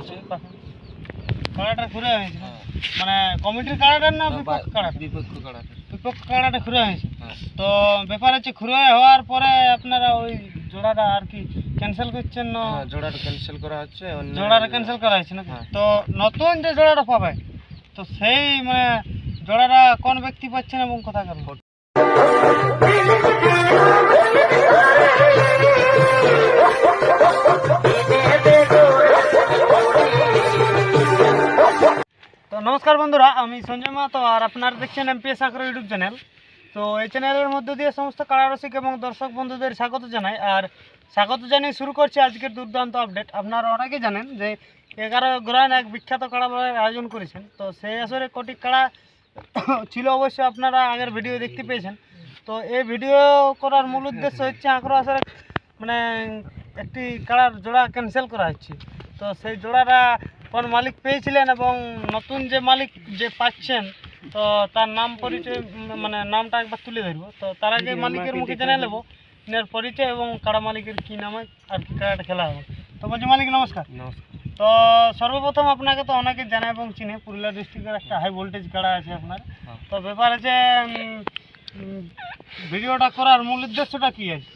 হয়েছে কাড়াটা ঘুরে হয়েছে হ্যাঁ মানে কমিটির কাড়াটার না বিপক্ষ বা- বিপক্ষ কাড়াটা? বিপক্ষ কাড়াটা। ঘুরে হয়েছে। হ্যাঁ। তো ব্যাপার হচ্ছে ঘুরে হওয়ার পরে আপনারা ওই জোড়াটা আর কি ক্যান্সেল করছেন না? হ্যাঁ, জোড়াটা ক্যান্সেল করা হচ্ছে জোড়াটা ক্যান্সেল করা হয়েছে না? হ্যাঁ। তো নতুন যে জোড়াটা পাবে তো সেই মানে জোড়াটা কোন ব্যক্তি পাচ্ছেন এবং কথা নমস্কার বন্ধুরা, আমি সঞ্জয় মাহাতো আর আপনারা দেখছেন এমপিএস আগ্রহ ইউটিউব চ্যানেল। তো এই চ্যানেলের মধ্য দিয়ে সমস্ত কারারসিক এবং দর্শক বন্ধুদের স্বাগত জানাই। আর স্বাগত জানিয়ে শুরু করছি আজকের দুর্দান্ত আপডেট আপনারা অনেকে জানেন যে এগারো গ্রান এক বিখ্যাত কাড়া লড়াইয়ের আয়োজন করেছেন। তো সেই আসরে কোটি কাড়া ছিল অবশ্যই আপনারা আগের ভিডিও দেখতে পেয়েছেন। তো এই ভিডিও করার মূল উদ্দেশ্য হচ্ছে আগ্রহ আসরে মানে একটি কাড়ার জোড়া ক্যান্সেল করা হচ্ছে। তো সেই জোড়াটা কোন মালিক পেয়েছিলেন এবং নতুন যে মালিক যে পাচ্ছেন তো তার নাম পরিচয় মানে নামটা একবার তুলে ধরবো। তো তার আগে মালিকের মুখে জেনে নেব এর পরিচয় এবং কাড়া মালিকের কী নামে আর কি কাড়াটা খেলা হবে। তো বলছি মালিক নমস্কার। নমস্কার। তো সর্বপ্রথম আপনাকে তো অনেকে জানে এবং চিনে পুরুলিয়া ডিস্ট্রিক্টের একটা হাই ভোল্টেজ কাড়া আছে আপনার। হ্যাঁ। তো ব্যাপার আছে ভিডিওটা করার মূল উদ্দেশ্যটা কী আছে?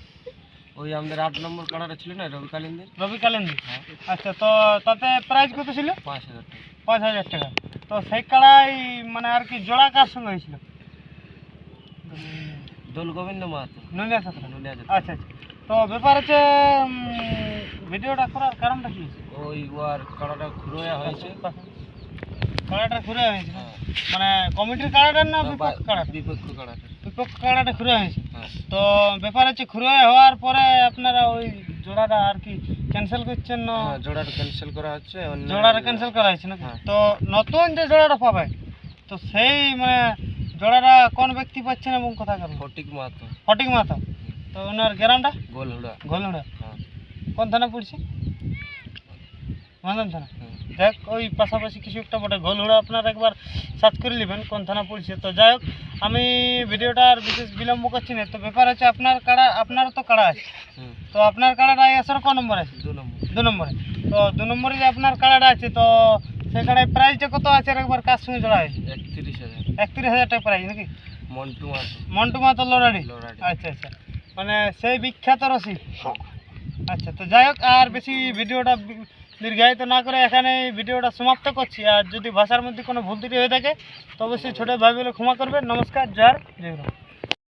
ওই আমাদের আট নম্বর কাড়াটা ছিল না রবি কালিন্দের রবি কালেন্দি হ্যাঁ। আচ্ছা তো তাতে প্রাইস কত ছিল? পাঁচ হাজার টাকা। পাঁচ হাজার টাকা। তো সেই কাড়াই মানে আর কি জোড়া কার সঙ্গে হয়েছিল? দোল গোবিন্দ মাহাতো। নুনিয়া সাথে নুনিয়া। আচ্ছা আচ্ছা। তো ব্যাপার হচ্ছে ভিডিওটা করার কারণটা কি ওই ওয়ার কাড়াটা ঘুরোয়া হয়েছে। কাড়াটা ঘুরে হয়েছে হ্যাঁ। মানে কমিটির কাড়াটার না বিপক্ষ কাড়াটা বিপক্ষ কাড়াটা বিপক্ষ কাড়াটা ঘুরে হয়েছে? হ্যাঁ তো ব্যাপার হচ্ছে ঘুরে হওয়ার পরে আপনারা ওই জোড়াটা আর কি ক্যান্সেল করছেন না? হ্যাঁ, জোড়াটা ক্যান্সেল করা হচ্ছে জোড়াটা ক্যান্সেল করা হয়েছে না হ্যাঁ। তো নতুন যে জোড়াটা পাবে তো সেই মানে জোড়াটা কোন ব্যক্তি পাচ্ছেন এবং কথা করব ফটিক মাহাতো। ফটিক মাথা তো ওনার গ্রামটা? গোলহুড়া। গোলুড়া হ্যাঁ। কোন থানা পড়ছে? মানদান থানা। দেখ ওই পাশাপাশি কিছু একটা বটে। গোলহুড়া আপনারা একবার সার্চ করে নেবেন কোন থানা পড়ছে তো যাই হোক আমি ভিডিওটা আর বিশেষ বিলম্ব করছি না। তো ব্যাপার হচ্ছে আপনার কাড়া আপনার তো কাড়া আছে তো আপনার কাড়াটা এই আসলে ক নম্বর আছে? দু নম্বর। দু নম্বরে। তো দু নম্বরে যে আপনার কাড়াটা আছে তো কাড়ায় প্রাইসটা কত আছে আর একবার কার সঙ্গে জোড়া আছে একত্রিশ হাজার। একত্রিশ হাজার টাকা প্রাইস নাকি? মন্টু মাহাতো। মন্টু মাতো লোরাডি আচ্ছা আচ্ছা। মানে সেই বিখ্যাত রসিক? আচ্ছা তো যাই হোক আর বেশি ভিডিওটা দীর্ঘায়িত না করে এখানে এই ভিডিওটা সমাপ্ত করছি আর যদি ভাষার মধ্যে কোনো ভুল ত্রুটি হয়ে থাকে, তো অবশ্যই ছোটো ভাই ক্ষমা করবেন নমস্কার, জয় জয়।